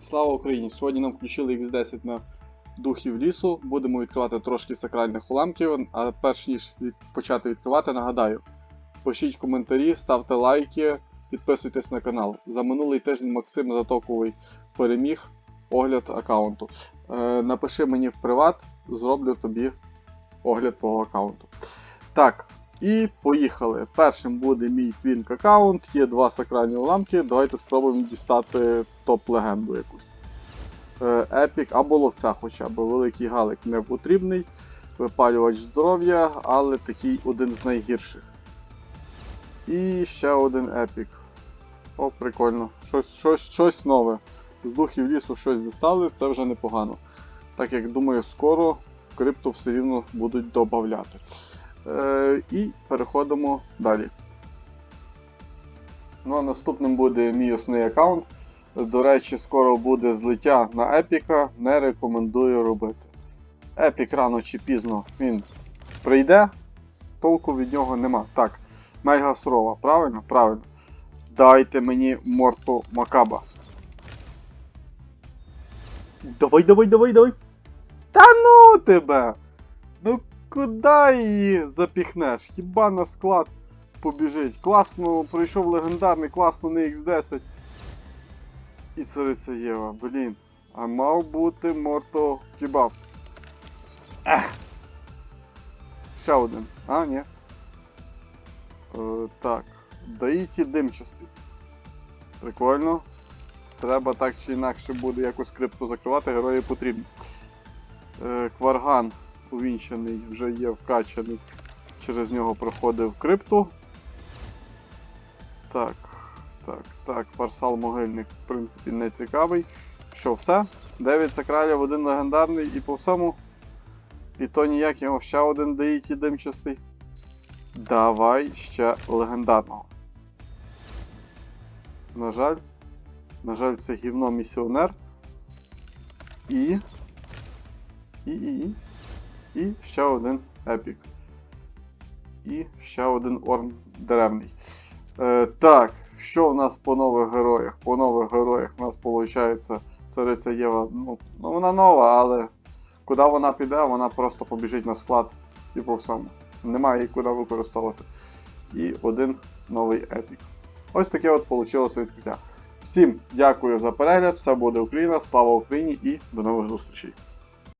Слава Україні! Сьогодні нам включили X10 на духів лісу. Будемо відкривати трошки сакральних уламків. А перш ніж від... почати відкривати, нагадаю: пишіть коментарі, ставте лайки, підписуйтесь на канал. За минулий тиждень Максим Затоковий переміг огляд аккаунту. Е, напиши мені в приват, зроблю тобі огляд твого аккаунту. Так, і поїхали. Першим буде мій твінк аккаунт, є два сакральні уламки. Давайте спробуємо дістати топ-легенду якусь. Епік або ловця хоча б. Великий галик не потрібний. Випалювач здоров'я, але такий один з найгірших. І ще один епік. О, прикольно. Щось, щось, щось нове. З духів лісу щось дістали, це вже непогано. Так як думаю, скоро крипту все рівно будуть додавати. Е, і переходимо далі. Ну а наступним буде мій основний аккаунт. До речі, скоро буде злиття на епіка, не рекомендую робити. Епік рано чи пізно він прийде, толку від нього нема. Так, мега сурова, правильно? Правильно. Дайте мені морту Макаба. Давай, давай, давай, давай. Та ну тебе! Ну куди її запіхнеш? Хіба на склад побіжить? Класно, пройшов легендарний, класно на X10. І цариця Єва, блін. А мав бути Морто Кебаб. Ех. Ще один. А, ні. Е, так. Даїті димчастий. Прикольно. Треба так чи інакше буде якось крипту закривати, герої потрібні. Е, Кварган увінчений, вже є вкачаний. Через нього проходив крипту. Так, так, так, парсал могильник, в принципі, не цікавий. Що, все? 9 сакралів, один легендарний і по всьому. І то ніяк його ще один даїть і димчастий. Давай ще легендарного. На жаль. На жаль, це гівно місіонер. І. І. І. І ще один епік. І ще один орн деревний. Е, так, що в нас по нових героях? По нових героях у нас виходить цариця Єва. Ну, ну вона нова, але куди вона піде, вона просто побіжить на склад і по всьому. Немає її куди використовувати. І один новий епік. Ось таке от вийшло відкриття. Всім дякую за перегляд, все буде Україна, слава Україні і до нових зустрічей!